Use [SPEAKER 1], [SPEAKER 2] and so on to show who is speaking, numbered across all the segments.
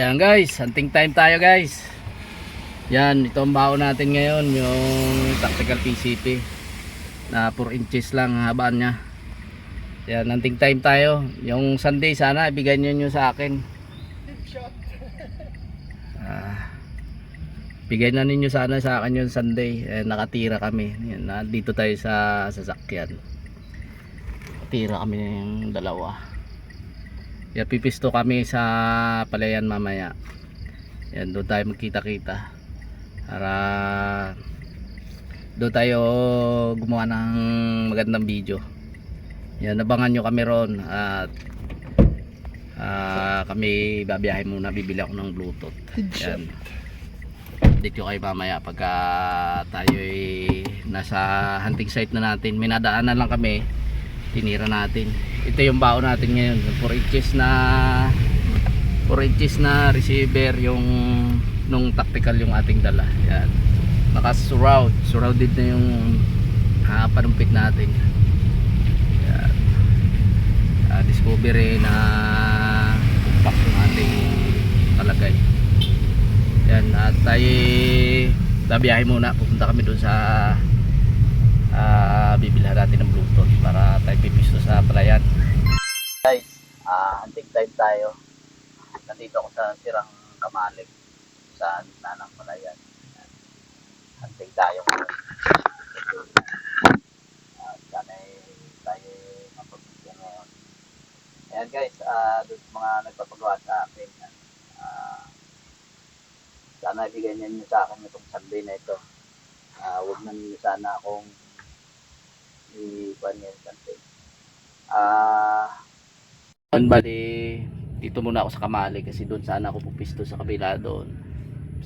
[SPEAKER 1] Ayan guys, hunting time tayo guys. Yan, ito ang baon natin ngayon, yung tactical PCP na 4 inches lang ang habaan niya. Yan, hunting time tayo. Yung Sunday sana ibigay niyo nyo sa akin. Ah, bigay na ninyo sana sa akin yung Sunday. Eh, nakatira kami. Yan, dito tayo sa sasakyan. Tira kami ng dalawa. Yan, pipisto kami sa palayan mamaya. Yan, doon tayo magkita-kita. Para doon tayo gumawa ng magandang video. Yan, abangan nyo kami ron. At ah, kami babiyahe muna. Bibili ako ng Bluetooth. Yan. Dito kayo mamaya pagka tayo nasa hunting site na natin. May nadaanan lang kami. Tinira natin. Ito yung baon natin ngayon. 4 inches na 4 inches na receiver yung nung tactical yung ating dala. Yan. Naka surround. Surrounded na yung uh, natin. Yan. Ah, discovery na pack yung ating kalagay. Yan. At tayo babiyahe muna. Pupunta kami doon sa ah bibilhan natin ng bluetooth para tayo pipisto sa palayan. Guys, ah hunting time tayo. Nandito ako sa sirang kamalig sa gitna ng palayan. Yan. Hunting tayo ngayon. Ah, sana eh, tayo mapagbigyan ngayon. Ayan guys, ah doon sa mga nagpapagawa sa akin. Ah, sana ibigay niyo sa akin itong Sunday na ito. Ah, wag na niyo sana akong i-ban yan something. Ah, uh, bali dito muna ako sa Kamali kasi doon sana ako pupisto sa kabila doon.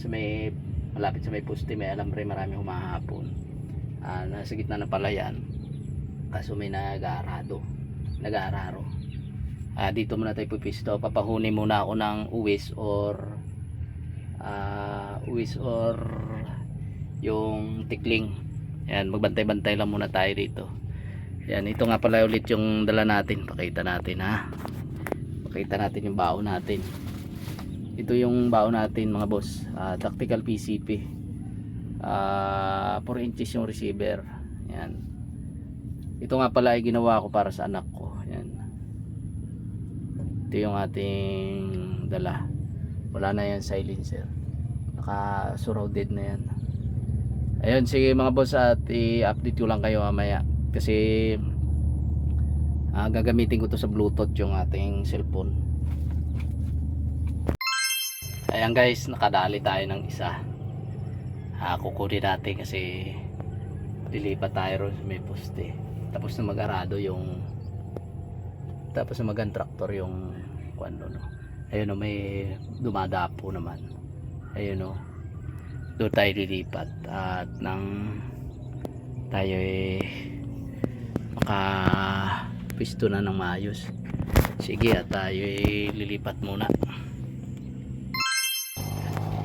[SPEAKER 1] Sa may malapit sa may poste may alambre marami humahapon. Ah, nasa gitna ng palayan. Kaso may nag-aarado. Nag-aararo. Ah, dito muna tayo pupisto. Papahuni muna ako ng uwis or ah uwis or yung tikling. Yan, magbantay-bantay lang muna tayo dito. Yan, ito nga pala ulit yung dala natin. Pakita natin ha. Pakita natin yung baon natin. Ito yung baon natin mga boss. Ah, tactical PCP. Ah, 4 inches yung receiver. Yan. Ito nga pala ay ginawa ko para sa anak ko. Yan. Ito yung ating dala. Wala na yan silencer. Naka surrounded na yan. Ayun, sige mga boss at i-update ko lang kayo mamaya kasi ah, gagamitin ko to sa bluetooth yung ating cellphone. Ayan guys nakadali tayo ng isa. Ah, kukunin natin kasi lilipat tayo ron sa may poste. Tapos na mag-arado yung tapos na mag tractor yung kwando no? Ayun no may dumadapo naman. Ayun no? Doon tayo lilipat at nang tayo eh maka pisto na ng maayos. Sige at tayo lilipat muna.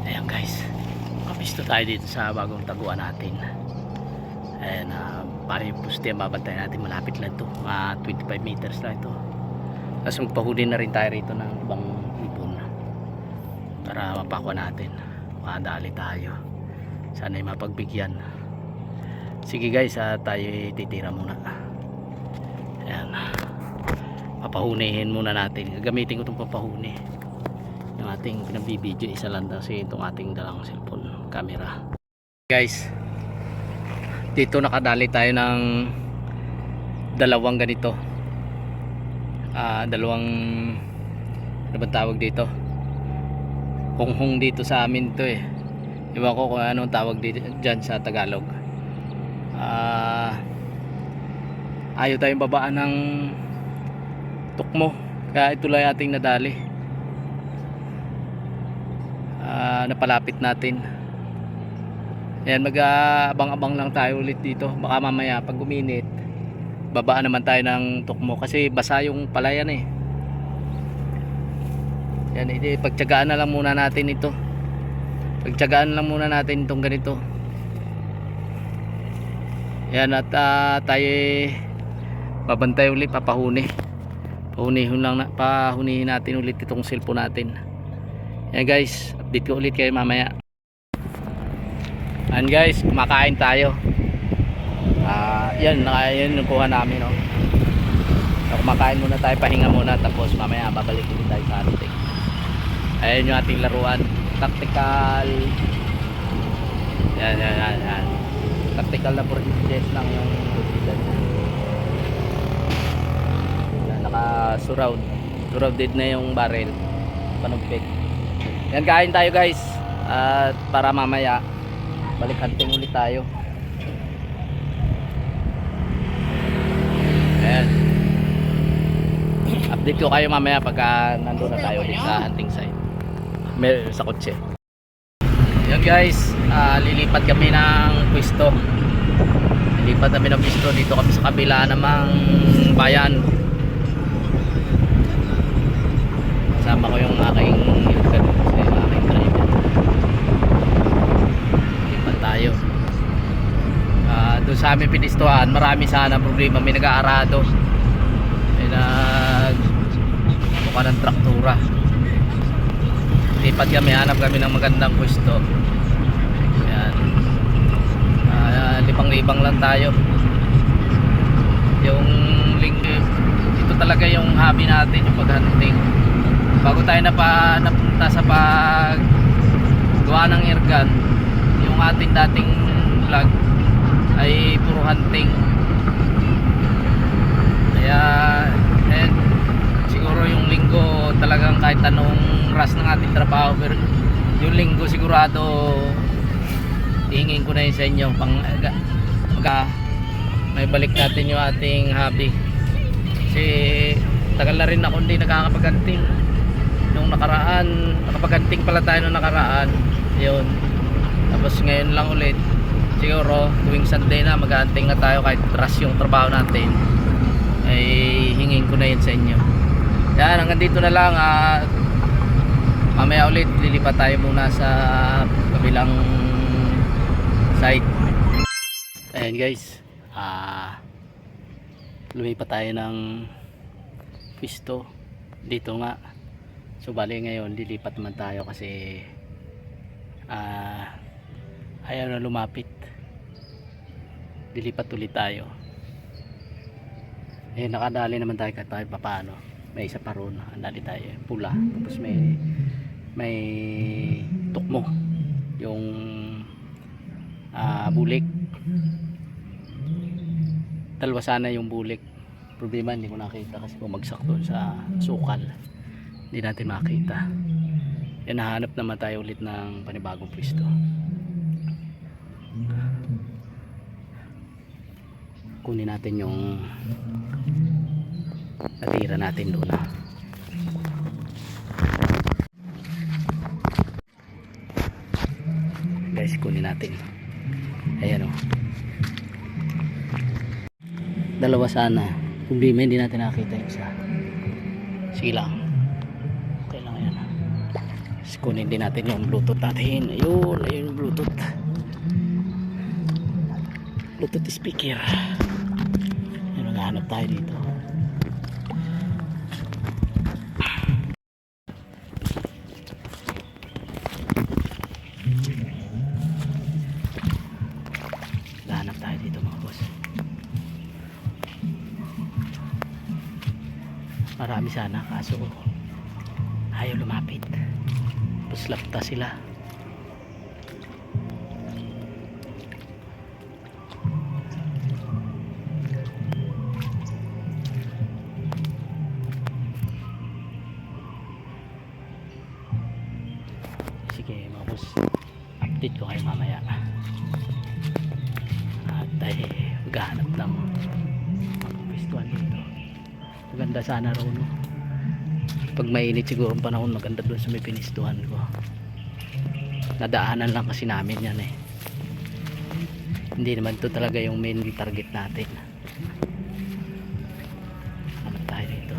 [SPEAKER 1] Ayan guys. Makapisto tayo dito sa bagong taguan natin. Ayan uh, para yung puste mabantay natin. Malapit lang to mga 25 meters lang ito. Tapos magpahuli na rin tayo rito ng ibang ibon para mapakwa natin. Makadali tayo. Sana ay mapagbigyan. Sige guys ah, tayo titira muna ayan. Papahunihin muna natin. Gagamitin ko itong papahuni. Yung ating pinabibidyo isa lang kasi itong ating dalang cellphone camera. Guys dito nakadali tayo ng dalawang ganito. Ah dalawang ano ba tawag dito? Honghong dito sa amin to eh. Iwan ko kung anong tawag dito dyan sa Tagalog. Ah, ayaw tayong babaan ng tukmo. Kaya ito lang ating nadali. Ah, napalapit natin. Ayan, mag-abang-abang lang tayo ulit dito. Baka mamaya pag uminit, babaan naman tayo ng tukmo kasi basa yung palayan eh. Yan, iti pagtyagaan na lang muna natin ito pagtsagaan lang muna natin itong ganito yan at uh, tayo babantay ulit papahuni pahunihin lang na, pahunihin natin ulit itong cellphone natin Yan guys, update ko ulit kayo mamaya. And guys, kumakain tayo. Ah, yan, yan yung kuha namin, no. So, kumakain muna tayo, pahinga muna, tapos mamaya babalik ulit tayo sa ating. Ayan yung ating laruan. Tactical. Yan, yan, yan, yan. Tactical na procedures lang yung naka-surround. Surrounded na yung barrel. Panumpik. Yan, kain tayo guys. At para mamaya, balik hunting ulit tayo. Ayan. Update ko kayo mamaya pagka nandun na tayo ulit sa hunting site. Mer sa kotse. Yan guys, ah, lilipat kami ng pwesto. Lilipat kami ng pwesto dito kami sa kabila namang bayan. Kasama ko yung aking ilkan kasi yung aking driver. Lilipat tayo. Ah, doon sa aming pinistuhan, marami sana problema. May nag-aarado. May nag mukha ng traktura. Lipat kami, hanap kami ng magandang pwesto. Ayan. Ah, libang-libang lang tayo. Yung link, ito talaga yung hobby natin, yung paghunting. Bago tayo na pa, napunta sa pag gawa ng airgun, yung ating dating vlog ay puro hunting. Kaya, eh, siguro yung linggo talagang kahit anong ras ng ating trabaho pero yung linggo sigurado hingin ko na yun sa inyo. Pang aga, may balik natin yung ating hobby. Kasi tagal na rin ako hindi nakakapaghanting nung nakaraan nakapaghanting pala tayo nung nakaraan. Yun. Tapos ngayon lang ulit siguro tuwing Sunday na maghanting na tayo kahit ras yung trabaho natin. Ay hingin ko na yun sa inyo. Yan hanggang dito na lang at mamaya ulit lilipat tayo muna sa kabilang site ayan guys. Ah lumipat tayo ng pisto dito nga so bali ngayon lilipat naman tayo kasi ah ayaw na lumapit. Lilipat ulit tayo. Eh nakadali naman tayo kahit tayo paano may isa pa ron andali tayo. Pula tapos may may tukmo. Yung ah, bulik. Dalawa sana yung bulik. Problema hindi ko nakita kasi bumagsak doon sa sukal hindi natin makita. Yan nahanap naman tayo ulit ng panibagong pwesto. Kunin natin yung natira natin doon ah. guys kunin natin. Ayan o dalawa sana. Problema hindi natin nakita yung isa. Sige lang kunin din natin yung bluetooth natin ayun ayun yung bluetooth bluetooth speaker ayun naghahanap tayo dito Lahanap tayo dito mga boss. Marami sana kaso ayaw lumapit. Tapos lapta sila. Sige mga boss. Update ko kayo mamaya at ay maghahanap ng mga pwestuhan dito maganda sana raw no pag mainit siguro ang panahon maganda doon sa may pinistuhan ko. Nadaanan lang kasi namin yan eh. Hindi naman to talaga yung main target natin. Hanap tayo dito?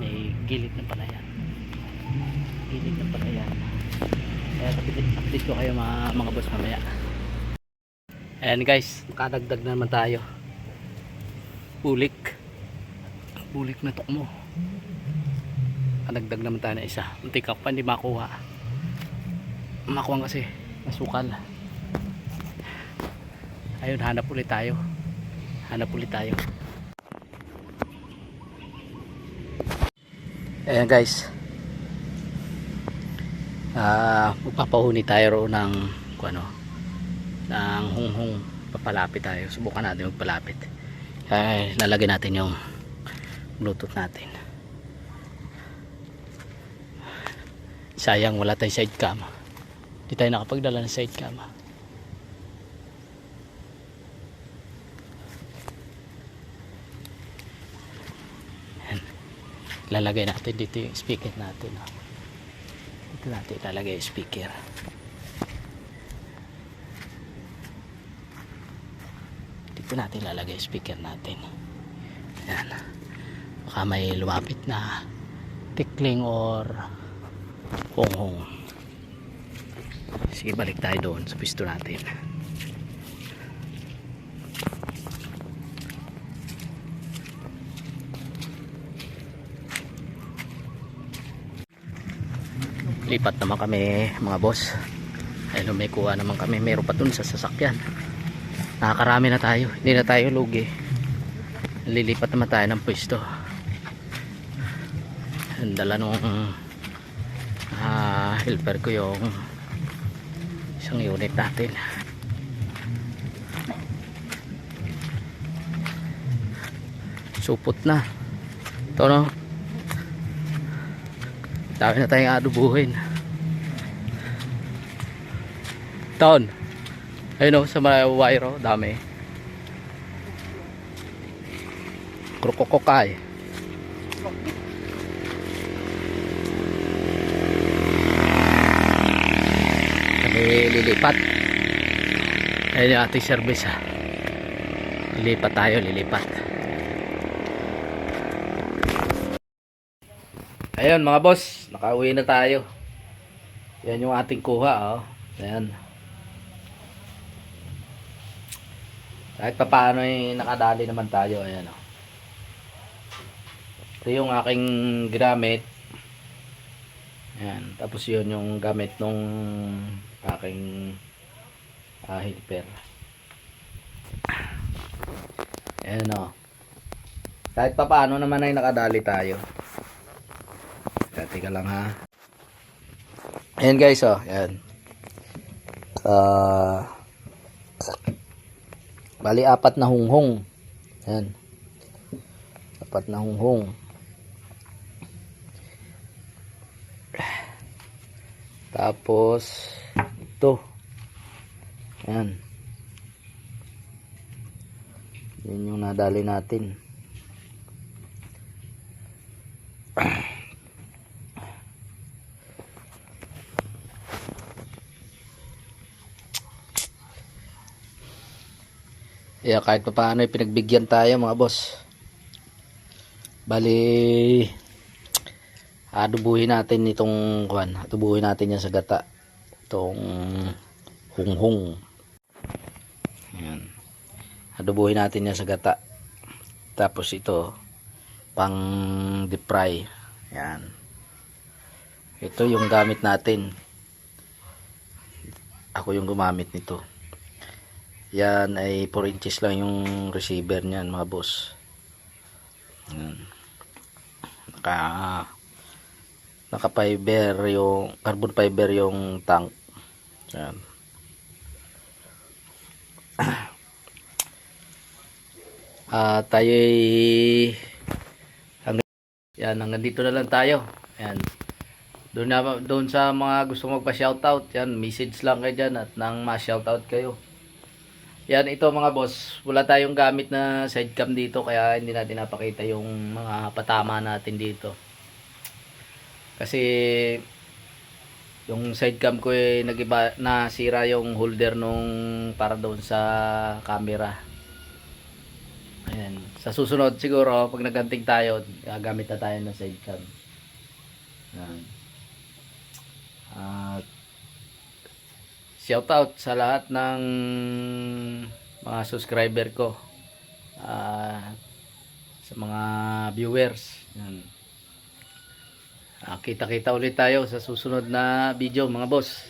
[SPEAKER 1] May gilid na palayan gilid na palayan kaya update, ko kayo mga, mga boss mamaya. Ayan guys, nakadagdag na naman tayo. Bulik. Bulik na tukmo. Kadagdag naman tayo na isa. Muntik ako pa hindi makuha. makuha kasi masukal ayun hanap ulit tayo. Hanap ulit tayo. Ayan guys. Ah magpapahuni tayo roon ng ano ng hunghung papalapit tayo. Subukan natin magpalapit. Ay lalagay natin yung bluetooth natin sayang wala tayong side cam hindi tayo nakapagdala ng side cam Yan. lalagay natin dito yung speaker natin dito natin lalagay yung speaker. Dito natin lalagay yung speaker natin. Yan baka may lumapit na tikling or honghong sige balik tayo doon sa pisto natin. Lipat naman kami mga boss. Ayun may kuha naman kami. Meron pa dun sa sasakyan. Nakakarami na tayo. Hindi na tayo lugi. Lilipat naman tayo ng pwesto. Ang dala nung helper ko yung isang unit natin. Supot na. Ito no? Dami na tayong adubuhin. Taon ayun o sa mga wire o dami. Krukokokay. kami lilipat ayun yung ating service ha lilipat tayo lilipat ayun mga boss nakauwi na tayo yan yung ating kuha oh. ayan kahit pa paano eh, nakadali naman tayo ayan oh. ito yung aking gamit Ayan. Tapos yun yung gamit nung aking uh, helper. Ayan o. Kahit pa paano naman ay nakadali tayo. Teka lang ha. Ayan guys o. Ayan. Uh, bali apat na hunghong. Ayan. Apat na hunghong. Tapos, ito. Ayan. Yan yung nadali natin. Yeah, kahit pa paano pinagbigyan tayo mga boss. Bali, adubuhin natin itong kwan adubuhin natin yan sa gata itong hunghung. Yan adubuhin natin yan sa gata. Tapos ito pang deep fry. Yan ito yung gamit natin. Ako yung gumamit nito. Yan ay 4 inches lang yung receiver niyan mga boss. Yan naka naka fiber yung carbon fiber yung tank yan ah tayo hanggang yan hanggang dito na lang tayo. Yan doon doon sa mga gusto magpa shoutout yan message lang kayo dyan at nang ma shoutout kayo. Yan ito mga boss wala tayong gamit na sidecam dito kaya hindi natin napakita yung mga patama natin dito. Kasi yung side cam ko eh nagiba nasira yung holder nung para doon sa camera. Ayan. Sa susunod siguro pag naganting tayo, gagamit na tayo ng side cam. Ayan. At shout out sa lahat ng mga subscriber ko. Ah, sa mga viewers. Ayan. Ah, kita-kita ulit tayo sa susunod na video mga boss.